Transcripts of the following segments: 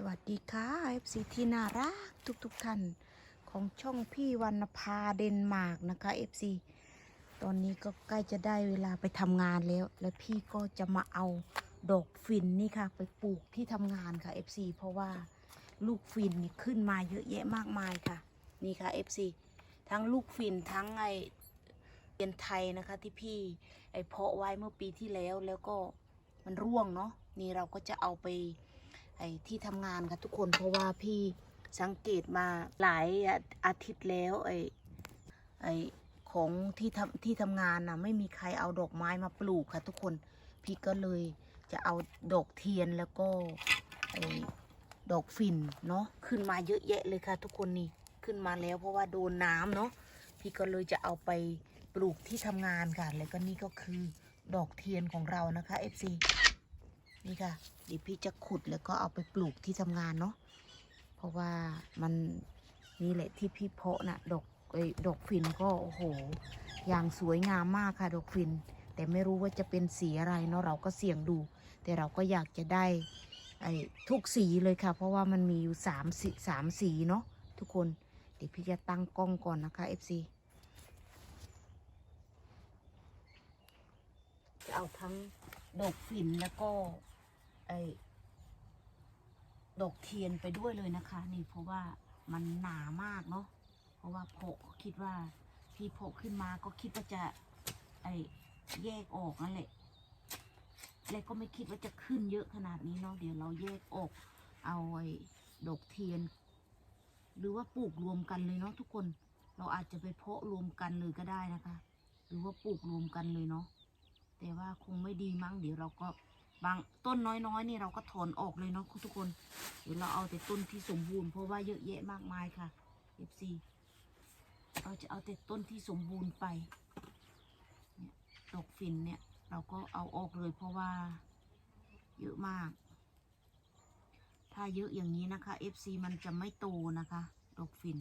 สวัสดีค่ะ FC ที่น่ารักทุกๆทท่านของช่องพี่วรรณภาเดนมาร์กนะคะ FC ตอนนี้ก็ใกล้จะได้เวลาไปทำงานแล้ว และพี่ก็จะมาเอาดอกฟินนี่ค่ะ ไปปลูกที่ทำงานค่ะ FC เพราะว่าลูกฟินนี่ขึ้นมาเยอะแยะมากมายค่ะ นี่ค่ะ FC ทั้งลูกฟินทั้งไอเรียนไทยนะคะที่พี่ไอเพาะไว้เมื่อปีที่แล้วแล้วก็มันร่วงเนาะนี่เราก็จะเอาไป ไอ้ที่ทำงานค่ะทุกคนเพราะว่าพี่สังเกตมาหลายอาทิตย์แล้วไอ้ไอ้ของที่ทำที่ทำงานนะไม่มีใครเอาดอกไม้มาปลูกค่ะทุกคนพี่ก็เลยจะเอาดอกเทียนแล้วก็ไอ้ดอกฝิ่นเนาะขึ้นมาเยอะแยะเลยค่ะ ทุกคนนี่ขึ้นมาแล้วเพราะว่าโดนน้ำเนาะพี่ก็เลยจะเอาไปปลูกที่ทำงานค่ะแล้วก็นี่ก็คือดอกเทียนของเรานะคะ FC นี่ค่ะเดี๋ยวพี่จะขุดแล้วก็เอาไปปลูกที่ทำงานเนาะเพราะว่ามันนี่แหละที่พี่เพาะนะ่ะดอกเอ้ดอกฟินก็โอ้โห อย่างสวยงามมากค่ะดอกฟิน แต่ไม่รู้ว่าจะเป็นสีอะไรเนาะเราก็เสี่ยงดู แต่เราก็อยากจะได้ไอ้ทุกสีเลยค่ะ เพราะว่ามันมีอยู่สามสีสามสีเนาะทุกคนเดี๋ยวพี่จะตั้งกล้องก่อนนะคะ FC จะเอาทั้ง ดอกฝิ่นแล้วก็ไอดอกเทียนไปด้วยเลยนะคะ นี่เพราะว่ามันหนามากเนาะเพราะว่าโผล่คิดว่าพี่โผล่ขึ้นมาก็คิดว่าจะไอแยกออกนั่นแหละแล้วก็ไม่คิดว่าจะขึ้นเยอะขนาดนี้เนาะเดี๋ยวเราแยกออกเอาไอ้ดอกเทียน หรือว่าปลูกรวมกันเลยเนาะทุกคน เราอาจจะไปเพาะรวมกันเลยก็ได้นะคะ หรือว่าปลูกรวมกันเลยเนาะ แต่ว่าคงไม่ดีมั้งเดี๋ยวเราก็บางต้นน้อยๆ นี่เราก็ถอนออกเลยเนาะทุกคน เดี๋ยวเราเอาแต่ต้นที่สมบูรณ์เพราะว่าเยอะแยะมากมายค่ะ FC เราจะเอาแต่ต้นที่สมบูรณ์ไปเนี่ยดอกฝิ่นเนี่ยเราก็เอาออกเลยเพราะว่าเยอะมาก ถ้าเยอะอย่างนี้นะคะ FC มันจะไม่โตนะคะ ดอกฝิ่น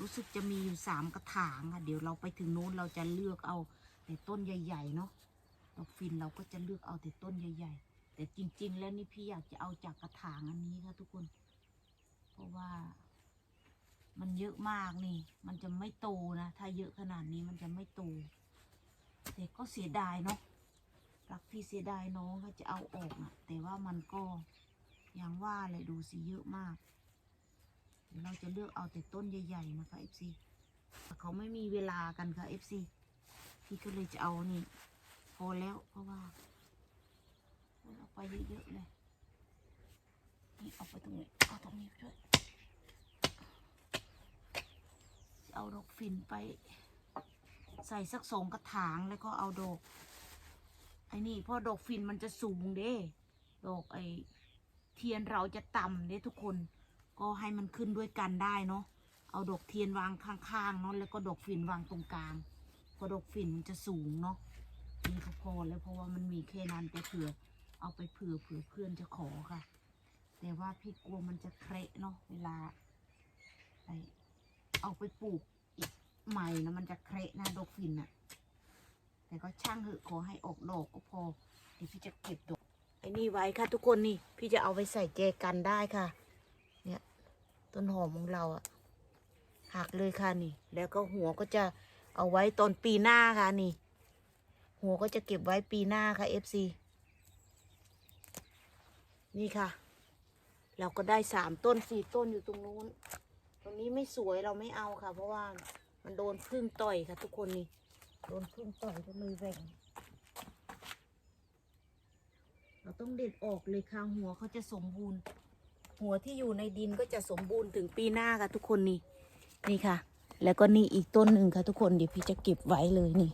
รู้สึกจะมีอยู่สามกระถางค่ะ เดี๋ยวเราไปถึงโน้นเราจะเลือกเอาแต่ต้นใหญ่ ๆ เนาะ ดอกฟินเราก็จะเลือกเอาแต่ต้นใหญ่ ๆ แต่จริง ๆ แล้วนี่พี่อยากจะเอาจากกระถางอันนี้ค่ะทุกคน เพราะว่า มันเยอะมากนี่ มันจะไม่โตนะ ถ้าเยอะขนาดนี้มันจะไม่โต แต่ก็เสียดายเนาะรักพี่เสียดายน้องเขาจะเอาออกนะแต่ว่ามันก็อย่างว่าเลยดูสิเยอะมากเราจะเลือกเอาแต่ต้นใหญ่ๆนะคะ FC เขาไม่มีเวลากันค่ะ FC พี่ก็เลยจะเอานี่ อแล้วเพราะว่าเอาไปเยอะๆเลยนี่เอาไปตรงนี้เอาตรงนี้ด้วยจะเอาดอกฝิ่นไป ใส่สักสองกระถางแล้วก็เอาดอกไอ้นี่เพราะดอกฝิ่นมันจะสูงเด้ ดอกไอ้เทียนเราจะต่ำเด้ทุกคน ก็ให้มันขึ้นด้วยกันได้เนาะเอาดอกเทียนวางข้างๆเนาะแล้วก็ดอกฝิ่นวางตรงกลางพราะดอกฝิ่นมันจะสูงเนาะ นี่ก็พอแล้วเพราะว่ามันมีแค่นั้นแต่เผื่อ เอาไปเผื่อเผื่อเพื่อนจะขอค่ะ แต่ว่าพี่กลัวมันจะเคระเนาะเวลาไปเอาไปปลูกอีกใหม่นะมันจะเคระนะดอกฟินอะแต่ก็ช่างเหอะขอให้ออกดอกก็พอเดี๋ยวพี่จะเก็บดอกไอ้นี่ไว้ค่ะ ทุกคนนี่ พี่จะเอาไปใส่แจกันได้ค่ะ เนี่ยต้นหอมของเราอะหักเลยค่ะนี่ แล้วก็หัวก็จะเอาไว้ตอนปีหน้าค่ะนี่ หัวก็จะเก็บไว้ปีหน้าค่ะ FC นี่ค่ะ เราก็ได้สามต้นสี่ต้นอยู่ตรงนู้น ตรงนี้ไม่สวยเราไม่เอาค่ะ เพราะว่ามันโดนพึ่งต่อยค่ะ ทุกคนนี่ โดนพึ่งต่อยก็มือแหว่งเราต้องเด็ดออกเลยค่ะหัวเขาจะสมบูรณ์ หัวที่อยู่ในดินก็จะสมบูรณ์ถึงปีหน้าค่ะ ทุกคนนี่ นี่ค่ะ แล้วก็นี่อีกต้นหนึ่งค่ะ ทุกคนเดี๋ยวพี่จะเก็บไว้เลยนี่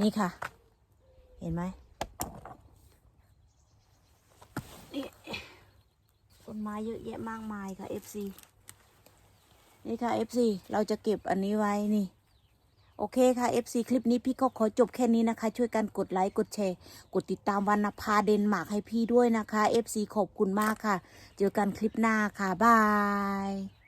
นี่ค่ะ เห็นไหมนี่ต้นไม้เยอะแยะมากมายค่ะ FC นี่ค่ะ FC เราจะเก็บอันนี้ไว้นี่ โอเคค่ะ FC คลิปนี้พี่ก็ขอจบแค่นี้นะคะ ช่วยกันกดไลค์ กดแชร์ กดติดตามวันนภาเดนมาร์กให้พี่ด้วยนะคะ FC ขอบคุณมากค่ะ เจอกันคลิปหน้าค่ะ บาย